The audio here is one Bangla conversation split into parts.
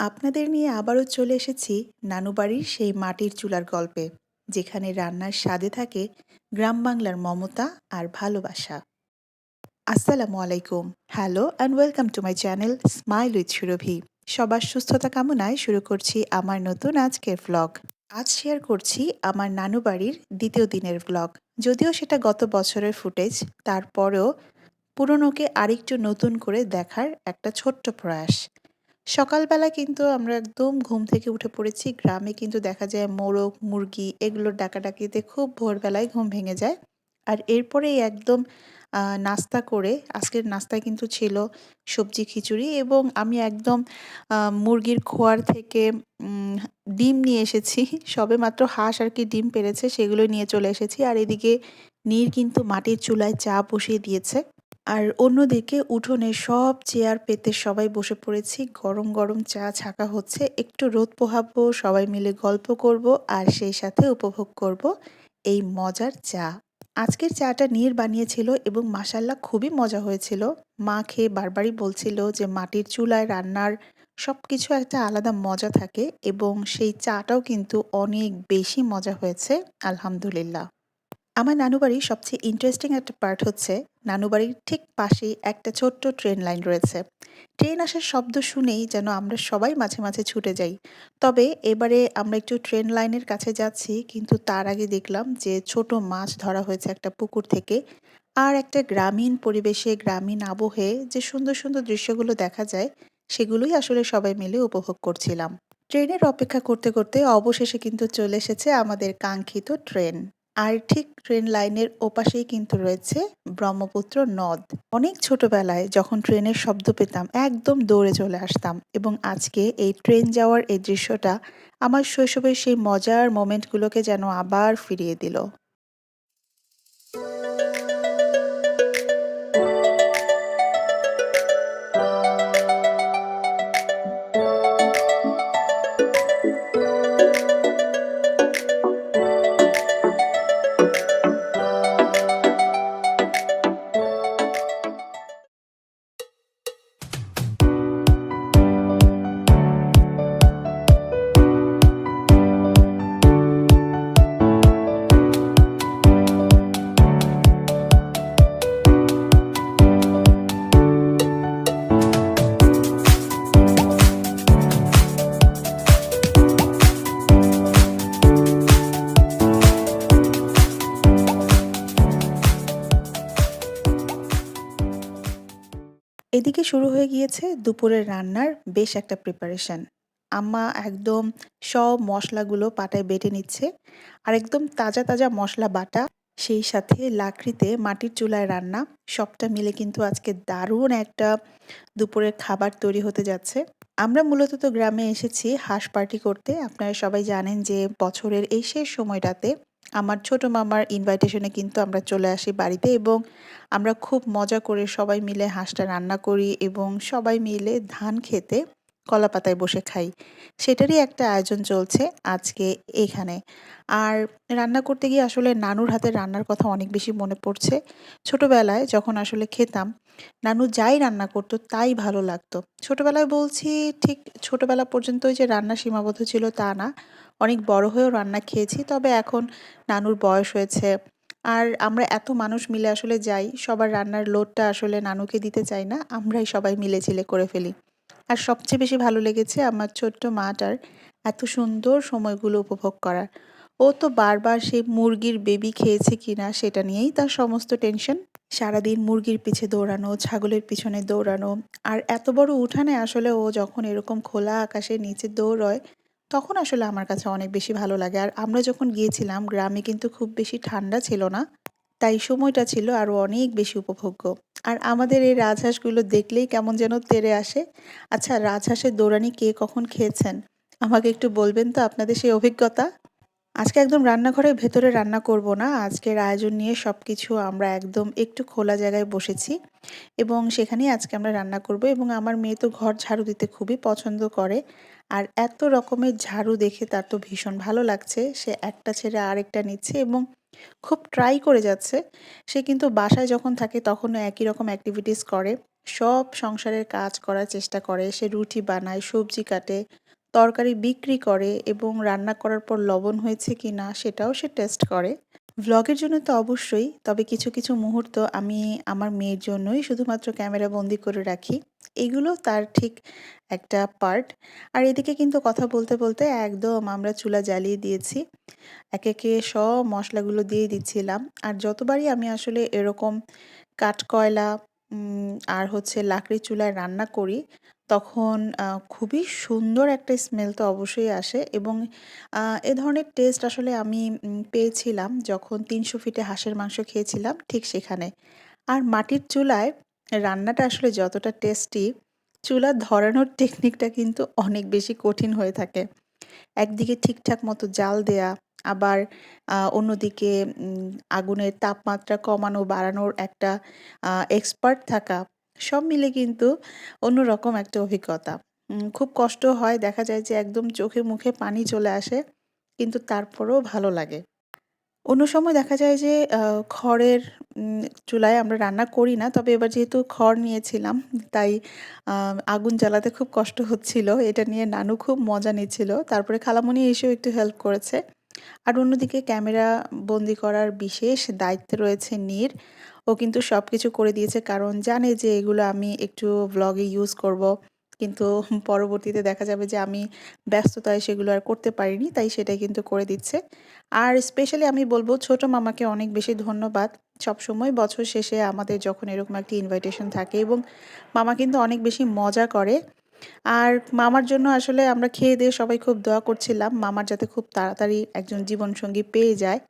আপনাদের নিয়ে আবারও চলে এসেছি নানু বাড়ির সেই মাটির চুলার গল্পে, যেখানে রান্নার স্বাদে থাকে গ্রাম বাংলার মমতা আর ভালোবাসা। আসসালামু আলাইকুম। Hello and welcome to my channel smile with Surabhi সবার সুস্থতা কামনায় শুরু করছি আমার নতুন আজকের ভ্লগ আজ শেয়ার করছি আমার নানু বাড়ির দ্বিতীয় দিনের ভ্লগ যদিও সেটা গত বছরের ফুটেজ তারপরেও পুরনোকে আরেকটু নতুন করে দেখার একটা ছোট্ট প্রয়াস। সকালবেলা কিন্তু আমরা একদম ঘুম থেকে উঠে পড়েছি। গ্রামে কিন্তু দেখা যায় মোরগ, মুরগি এগুলোর ডাকাডাকিতে খুব ভোরবেলায় ঘুম ভেঙে যায়। আর এরপরেই একদম নাস্তা করে, আজকের নাস্তায় কিন্তু ছিল সবজি খিচুড়ি এবং আমি একদম মুরগির খোয়ার থেকে ডিম নিয়ে এসেছি। সবে মাত্র হাঁস আর কি ডিম পেরেছে সেগুলো নিয়ে চলে এসেছি। আর এদিকে নীর কিন্তু মাটির চুলায় চা বসিয়ে দিয়েছে। আর অন্যদিকে উঠোনে সব চেয়ার পেতে সবাই বসে পড়েছি। গরম গরম চা ছাকা হচ্ছে। একটু রোদ পোহাবো, সবাই মিলে গল্প করব আর সেই সাথে উপভোগ করব এই মজার চা। আজকের চাটা নীর বানিয়েছিল এবং মাসাল্লা খুবই মজা হয়েছিল। মা খেয়ে বারবারই বলছিল যে মাটির চুলায় রান্নার সব কিছু একটা আলাদা মজা থাকে এবং সেই চাটাও কিন্তু অনেক বেশি মজা হয়েছে। আলহামদুলিল্লাহ। আমার নানুবাড়ির সবচেয়ে ইন্টারেস্টিং একটা পার্ট হচ্ছে, নানুবাড়ির ঠিক পাশেই একটা ছোট্ট ট্রেন লাইন রয়েছে। ট্রেন আসার শব্দ শুনেই যেন আমরা সবাই মাঝে মাঝে ছুটে যাই। তবে এবারে আমরা একটু ট্রেন লাইনের কাছে যাচ্ছি, কিন্তু তার আগে দেখলাম যে ছোট মাছ ধরা হয়েছে একটা পুকুর থেকে। আর একটা গ্রামীণ পরিবেশে, গ্রামীণ আবহে যে সুন্দর সুন্দর দৃশ্যগুলো দেখা যায়, সেগুলোই আসলে সবাই মিলে উপভোগ করছিলাম। ট্রেনের অপেক্ষা করতে করতে অবশেষে কিন্তু চলে এসেছে আমাদের কাঙ্ক্ষিত ট্রেন আর ঠিক ট্রেন লাইনের ওপাশেই কিন্তু রয়েছে ব্রহ্মপুত্র নদ। অনেক ছোটবেলায় যখন ট্রেনের শব্দ পেতাম, একদম দৌড়ে চলে আসতাম এবং আজকে এই ট্রেন যাওয়ার এই দৃশ্যটা আমার শৈশবের সেই মজার মোমেন্টগুলোকে যেন আবার ফিরিয়ে দিল। এদিকে শুরু হয়ে গিয়েছে দুপুরের রান্নার বেশ একটা প্রিপারেশন আম্মা একদম সব মশলাগুলো পাটায় বেটে নিচ্ছে আর একদম তাজা তাজা মশলা বাটা, সেই সাথে লাকড়িতে মাটির চুলায় রান্না, সবটা মিলে কিন্তু আজকে দারুণ একটা দুপুরের খাবার তৈরি হতে যাচ্ছে। আমরা মূলত তো গ্রামে এসেছি হাঁস পার্টি করতে। আপনারা সবাই জানেন যে বছরের এই শেষ সময়টাতে আমার ছোট মামার ইনভাইটেশনে কিন্তু আমরা চলে আসি বাড়িতে এবং আমরা খুব মজা করে সবাই মিলে হাঁসটা রান্না করি এবং সবাই মিলে ধান খেতে। কলা পাতায় বসে খাই। সেটারই একটা আয়োজন চলছে আজকে এখানে। আর রান্না করতে গিয়ে আসলে নানুর হাতের রান্নার কথা অনেক বেশি মনে পড়ছে। ছোটবেলায় যখন আসলে খেতাম, নানু যাই রান্না করতো তাই ভালো লাগতো। ছোটবেলায় বলছি ঠিক ছোটবেলা পর্যন্তই যে রান্না সীমাবদ্ধ ছিল তা না। অনেক বড় হয়েও রান্না খেয়েছি, তবে এখন নানুর বয়স হয়েছে। আর আমরা এত মানুষ মিলে আসলে যাই, সবার রান্নার লোডটা আসলে নানুকে দিতে চাই না, আমরাই সবাই মিলে ঝিলে করে ফেলি। আর সবচেয়ে বেশি ভালো লেগেছে আমার ছোট্ট মাটার এত সুন্দর সময়গুলো উপভোগ করার। ও তো বারবার সেই মুরগির বেবি খেয়েছে কিনা সেটা নিয়েই তার সমস্ত টেনশন সারাদিন মুরগির পিছে দৌড়ানো, ছাগলের পিছনে দৌড়ানো আর এত বড় উঠানে আসলে ও যখন এরকম খোলা আকাশের নিচে দৌড়য়, তখন আসলে আমার কাছে অনেক বেশি ভালো লাগে। আর আমরা যখন গিয়েছিলাম, গ্রামে কিন্তু খুব বেশি ঠান্ডা ছিল না, তাই সময়টা ছিল আরও অনেক বেশি উপভোগ্য। আর আমাদের এই রাজহাঁসগুলো দেখলেই কেমন যেন তেড়ে আসে। আচ্ছা রাজহাঁসের দৌড়ানি কে কখন খেয়েছেন? আমাকে একটু বলবেন তো আপনাদের সেই অভিজ্ঞতা? আজকে একদম রান্নাঘরের ভেতরে রান্না করব না। আজকের আয়োজন নিয়ে সব কিছু আমরা একদম একটু খোলা জায়গায় বসেছি এবং সেখানেই আজকে আমরা রান্না করব এবং আমার মেয়ে তো ঘর ঝাড়ু দিতে খুবই পছন্দ করে। আর এত রকমের ঝাড়ু দেখে তার তো ভীষণ ভালো লাগছে। সে একটা ছেড়ে আরেকটা নিচ্ছে এবং খুব ট্রাই করে যাচ্ছে। সে কিন্তু বাসায় যখন থাকে তখনও একই রকম অ্যাক্টিভিটিস করে। সব সংসারের কাজ করার চেষ্টা করে। সে রুটি বানায়, সবজি কাটে, তরকারি বিক্রি করে এবং রান্না করার পর লবণ হয়েছে কি না সেটাও সে টেস্ট করে। ভ্লগের জন্য তো অবশ্যই, তবে কিছু কিছু মুহূর্ত আমি আমার মেয়ের জন্যই শুধুমাত্র ক্যামেরা বন্দি করে রাখি। এগুলো তার ঠিক একটা পার্ট আর এদিকে কিন্তু কথা বলতে বলতে একদম আমরা চুলা জ্বালিয়ে দিয়েছি। একে একে সব মশলাগুলো দিয়ে দিচ্ছিলাম। আর যতবারই আমি আসলে এরকম কাঠকয়লা আর হচ্ছে লাকড়ির চুলায় রান্না করি, তখন খুবই সুন্দর একটা স্মেল তো অবশ্যই আসে। এবং এ ধরনের টেস্ট আসলে আমি পেয়েছিলাম যখন তিনশো ফিটে হাঁসের মাংস খেয়েছিলাম ঠিক সেখানে। আর মাটির চুলায় রান্নাটা আসলে যতটা টেস্টি, চুলা ধরানোর টেকনিকটা কিন্তু অনেক বেশি কঠিন হয়ে থাকে। একদিকে ঠিকঠাক মতো জাল দেয়া, আবার অন্যদিকে আগুনের তাপমাত্রা কমানো, বাড়ানোর একটা এক্সপার্ট থাকা, সব মিলে কিন্তু অন্যরকম একটা অভিজ্ঞতা। খুব কষ্ট হয়, দেখা যায় যে একদম চোখে মুখে পানি চলে আসে, কিন্তু তারপরেও ভালো লাগে। অন্য সময় দেখা যায় যে খড়ের চুলায় আমরা রান্না করি না, তবে এবার যেহেতু খড় নিয়েছিলাম, তাই আগুন জ্বালাতে খুব কষ্ট হচ্ছিল। এটা নিয়ে নানু খুব মজা নিচ্ছিল। তারপরে খালামণি এসেও একটু হেল্প করেছে। আর অন্যদিকে ক্যামেরা বন্দি করার বিশেষ দায়িত্বে রয়েছে নীর। ও কিন্তু সব কিছু করে দিয়েছে, কারণ জানে যে এগুলো আমি একটু ব্লগে ইউজ করব। কিন্তু পরবর্তীতে দেখা যাবে যে আমি ব্যস্ততায় সেগুলো আর করতে পারিনি, তাই সেটাই কিন্তু করে দিচ্ছে। আর স্পেশালি আমি বলব ছোট মামাকে অনেক বেশি ধন্যবাদ। সবসময় বছর শেষে আমাদের যখন এরকম একটি ইনভাইটেশন থাকে এবং মামা কিন্তু অনেক বেশি মজা করে। আর মামার জন্য আসলে আমরা খেয়ে দিয়ে সবাই খুব দোয়া করছিলাম, মামার যাতে খুব তাড়াতাড়ি একজন জীবনসঙ্গী পেয়ে যায়।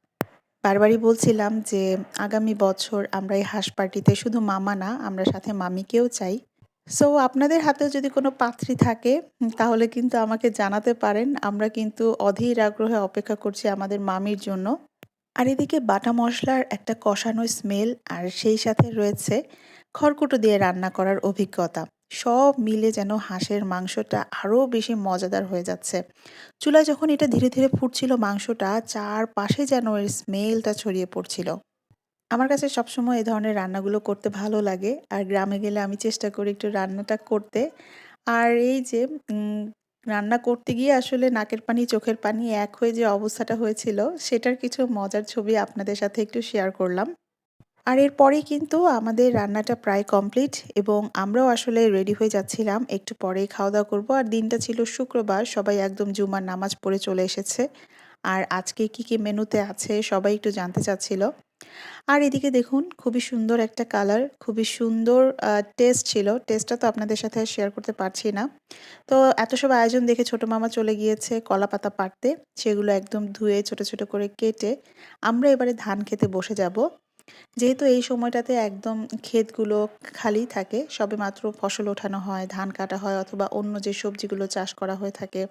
বারবারই বলছিলাম যে, আগামী বছর আমরা এই হাঁস পার্টিতে শুধু মামা না, আমরা সাথে মামিকেও চাই। সো আপনাদের হাতেও যদি কোনো পাত্রী থাকে তাহলে কিন্তু আমাকে জানাতে পারেন। আমরা কিন্তু অধীর আগ্রহে অপেক্ষা করছি আমাদের মামির জন্য। আর এদিকে বাটা মশলার একটা কষানো স্মেল আর সেই সাথে রয়েছে খড়কুটো দিয়ে রান্না করার অভিজ্ঞতা। সব মিলে যেন হাঁসের মাংসটা আরও বেশি মজাদার হয়ে যাচ্ছে। চুলা যখন এটা ধীরে ধীরে ফুটছিল, মাংসটা চারপাশে যেন এর স্মেলটা ছড়িয়ে পড়ছিল। আমার কাছে সবসময় এই ধরনের রান্নাগুলো করতে ভালো লাগে। আর গ্রামে গেলে আমি চেষ্টা করি একটু রান্নাটা করতে। আর এই যে রান্না করতে গিয়ে আসলে নাকের পানি, চোখের পানি এক হয়ে যে অবস্থাটা হয়েছিল, সেটার কিছু মজার ছবি আপনাদের সাথে একটু শেয়ার করলাম। আর এরপরেই কিন্তু আমাদের রান্নাটা প্রায় কমপ্লিট এবং আমরাও আসলে রেডি হয়ে যাচ্ছিলাম। একটু পরেই খাওয়া দাওয়া করব। আর দিনটা ছিল শুক্রবার, সবাই একদম জুমার নামাজ পড়ে চলে এসেছে। আর আজকে কি কি মেনুতে আছে, সবাই একটু জানতে চাচ্ছিল। আর এদিকে দেখুন, খুবই সুন্দর একটা কালার, খুবই সুন্দর টেস্ট ছিল। টেস্টটা তো আপনাদের সাথে শেয়ার করতে পারছি না। তো এত সব আয়োজন দেখে ছোটো মামা চলে গিয়েছে কলা পাতা পাড়তে। সেগুলো একদম ধুয়ে, ছোট ছোট করে কেটে আমরা এবারে ধান খেতে বসে যাব। যেহেতু এই সময়টাতে একদম ক্ষেতগুলো খালি থাকে, সবে মাত্র ফসল ওঠানো হয়, ধান কাটা হয় অথবা অন্য যে সবজিগুলো চাষ করা হয়ে থাকে,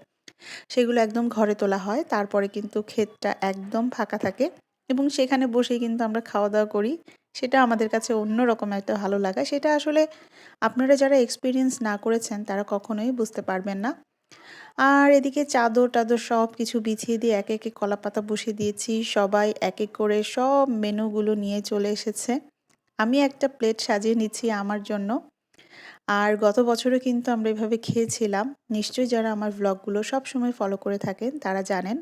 সেগুলো একদম ঘরে তোলা হয়। তারপরে কিন্তু ক্ষেতটা একদম ফাঁকা থাকে। এবং সেখানে বসেই কিন্তু আমরা খাওয়া দাওয়া করি। সেটা আমাদের কাছে অন্যরকম একটা ভালো লাগা। সেটা আসলে আপনারা যারা এক্সপিরিয়েন্স না করেছেন, তারা কখনোই বুঝতে পারবেন না। আর এদিকে চাদর টাদর সব কিছু বিছিয়ে দিয়ে একে একে কলা পাতা বসিয়ে দিয়েছি। সবাই এক এক করে সব মেনুগুলো নিয়ে চলে এসেছে। আমি একটা প্লেট সাজিয়ে নিচ্ছি আমার জন্য। আর গত বছরও কিন্তু আমরা এভাবে খেয়েছিলাম। নিশ্চয়ই যারা আমার ভ্লগগুলো সব সময় ফলো করে থাকেন, তারা জানেন।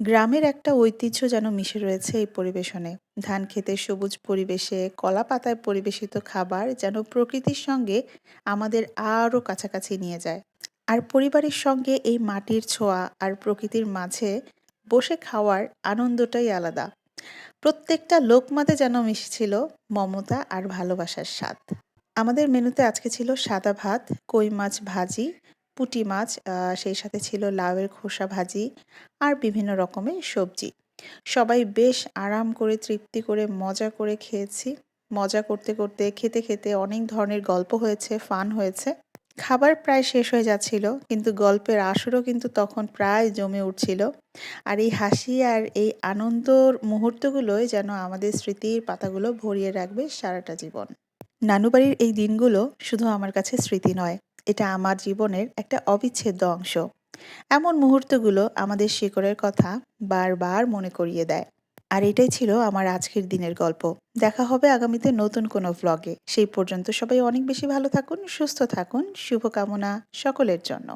গ্রামের একটা ঐতিহ্য যেন মিশে রয়েছে এই পরিবেশনে। ধান খেতে সবুজ পরিবেশে, কলা পাতায় পরিবেশিত খাবার যেন প্রকৃতির সঙ্গে আমাদের আরও কাছাকাছি নিয়ে যায়। আর পরিবারের সঙ্গে এই মাটির ছোঁয়া আর প্রকৃতির মাঝে বসে খাওয়ার আনন্দটাই আলাদা। প্রত্যেকটা লোকমাতে যেন মিশেছিল মমতা আর ভালোবাসার স্বাদ। আমাদের মেনুতে আজকে ছিল সাদা ভাত, কই মাছ ভাজি পুঁটি মাছ সেই সাথে ছিল লাউয়ের খোসা ভাজি আর বিভিন্ন রকমের সবজি। সবাই বেশ আরাম করে, তৃপ্তি করে, মজা করে খেয়েছি। মজা করতে করতে, খেতে খেতে অনেক ধরনের গল্প হয়েছে, ফান হয়েছে। খাবার প্রায় শেষ হয়ে যাচ্ছিল, কিন্তু গল্পের আসরও কিন্তু তখন প্রায় জমে উঠছিল। আর এই হাসি আর এই আনন্দর মুহূর্তগুলোই যেন আমাদের স্মৃতির পাতাগুলো ভরিয়ে রাখবে সারাটা জীবন। নানুবাড়ির এই দিনগুলো শুধু আমার কাছে স্মৃতি নয় এটা আমার জীবনের একটা অবিচ্ছেদ্য অংশ। এমন মুহূর্তগুলো আমাদের শিকড়ের কথা বারবার মনে করিয়ে দেয়। আর এটাই ছিল আমার আজকের দিনের গল্প। দেখা হবে আগামীতে নতুন কোনো ভ্লগে সেই পর্যন্ত সবাই অনেক বেশি ভালো থাকুন, সুস্থ থাকুন, শুভকামনা সকলের জন্য।